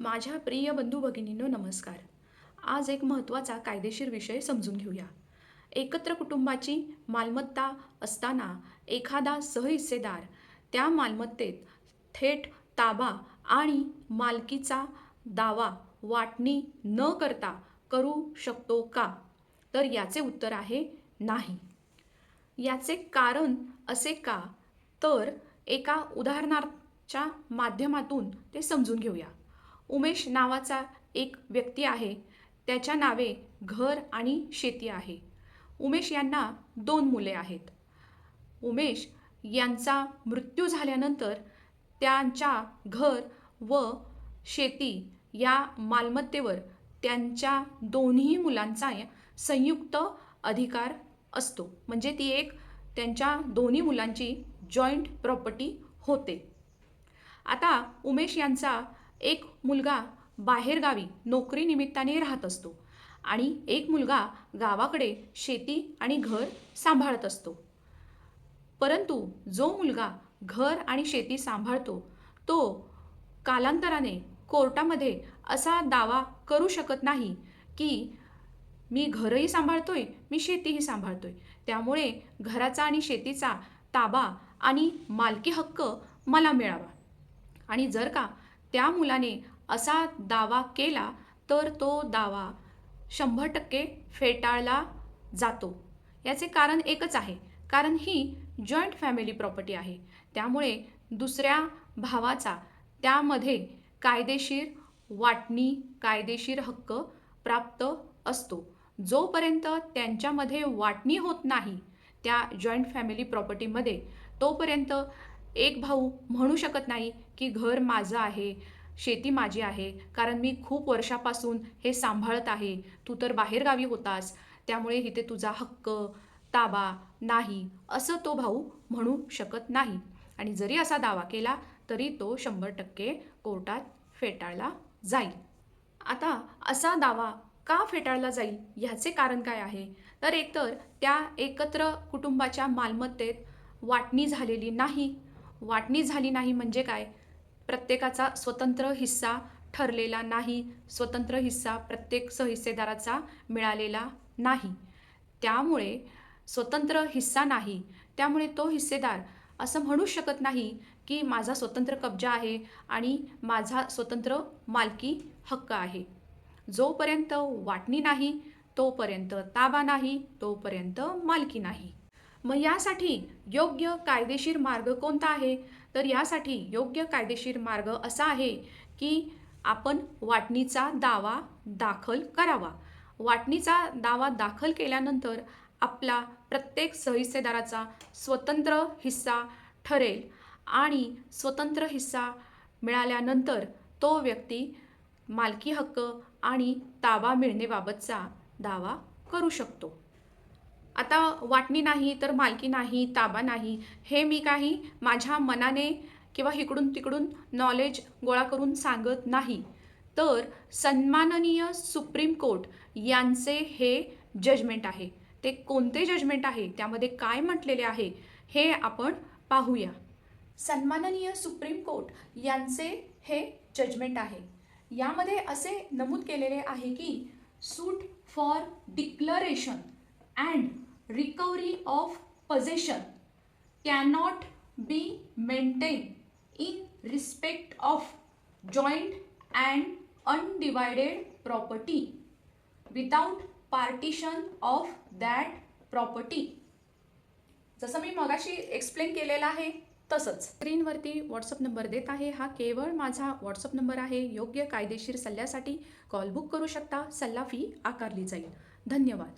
माझ्या प्रिय बंधू भगिनींनो नमस्कार. आज एक महत्त्वाचा कायदेशीर विषय समजून घेऊया. एकत्र कुटुंबाची मालमत्ता असताना एखादा सहहिस्सेदार त्या मालमत्तेत थेट ताबा आणि मालकीचा दावा वाटणी न करता करू शकतो का? तर याचे उत्तर आहे नाही. याचे कारण असे का? तर एका उदाहरणाच्या माध्यमातून ते समजून घेऊया. उमेश नावाचा एक व्यक्ती आहे. त्याच्या नावे घर आणि शेती आहे. उमेश यांना दोन मुले आहेत. उमेश यांचा मृत्यू झाल्यानंतर त्यांच्या घर व शेती या मालमत्तेवर त्यांच्या दोन्ही मुलांचा संयुक्त अधिकार असतो. म्हणजे ती एक त्यांच्या दोन्ही मुलांची जॉईंट प्रॉपर्टी होते. आता उमेश यांचा एक मुलगा बाहेरगावी नोकरीनिमित्ताने राहत असतो आणि एक मुलगा गावाकडे शेती आणि घर सांभाळत असतो. परंतु जो मुलगा घर आणि शेती सांभाळतो तो कालांतराने कोर्टामध्ये असा दावा करू शकत नाही की मी घरही सांभाळतोय मी शेतीही सांभाळतोय. त्यामुळे घराचा आणि शेतीचा ताबा आणि मालकी हक्क मला मिळावा. आणि जर का त्या मुलाने असा दावा केला तर तो दावा शंभर टक्के फेटाळला जातो. याचे कारण एकच आहे. कारण ही जॉईंट फॅमिली प्रॉपर्टी आहे. त्यामुळे दुसऱ्या भावाचा त्यामध्ये कायदेशीर वाटणी कायदेशीर हक्क प्राप्त असतो. जोपर्यंत त्यांच्यामध्ये वाटणी होत नाही त्या जॉईंट फॅमिली प्रॉपर्टीमध्ये तोपर्यंत एक भाऊ म्हणू शकत नाही की घर माझं आहे शेती माझी आहे कारण मी खूप वर्षापासून हे सांभाळत आहे. तू तर बाहेरगावी होतास त्यामुळे इथे तुझा हक्क ताबा नाही असं तो भाऊ म्हणू शकत नाही. आणि जरी असा दावा केला तरी तो शंभर टक्के कोर्टात फेटाळला जाईल. आता असा दावा का फेटाळला जाईल ह्याचे कारण काय आहे? तर एकतर त्या एकत्र कुटुंबाच्या मालमत्तेत वाटणी झालेली नाही वाटणी झाली नाही म्हणजे काय? प्रत्येकाचा स्वतंत्र हिस्सा ठरलेला नाही. स्वतंत्र हिस्सा प्रत्येक सहिस्सेदाराचा मिळालेला नाही. त्यामुळे स्वतंत्र हिस्सा नाही. त्यामुळे तो हिस्सेदार असं म्हणू शकत नाही की माझा स्वतंत्र कब्जा आहे आणि माझा स्वतंत्र मालकी हक्क आहे. जोपर्यंत वाटणी नाही तोपर्यंत ताबा नाही तोपर्यंत मालकी नाही. मग यासाठी योग्य कायदेशीर मार्ग कोणता आहे? तर यासाठी योग्य कायदेशीर मार्ग असा आहे की आपण वाटणीचा दावा दाखल करावा. वाटणीचा दावा दाखल केल्यानंतर आपला प्रत्येक सहिस्सेदाराचा स्वतंत्र हिस्सा ठरेल आणि स्वतंत्र हिस्सा मिळाल्यानंतर तो व्यक्ती मालकी हक्क आणि ताबा मिळणेबाबतचा दावा करू शकतो. आता वाटणी नाही तर मालकी नाही ताबा नाही हे मी काही माझ्या मनाने किंवा इकडून तिकडून नॉलेज गोळा करून सांगत नाही. तर सन्माननीय सुप्रीम कोर्ट यांचे हे जजमेंट आहे. ते कोणते जजमेंट आहे? त्यामध्ये काय म्हटलेले आहे? हे आपण पाहूया. सन्माननीय सुप्रीम कोर्ट यांचे हे जजमेंट आहे. यामध्ये असे नमूद केलेले आहे की suit for declaration and recovery of possession cannot be maintain in respect of joint and undivided property without partition of that property जसं मी मगाशी एक्सप्लेन केलेलं आहे तसंच. स्क्रीनवरती व्हॉट्सअप नंबर देत आहे. हा केवळ माझा व्हॉट्सअप नंबर आहे. योग्य कायदेशीर सल्ल्यासाठी कॉल बुक करू शकता. सल्ला फी आकारली जाईल. धन्यवाद.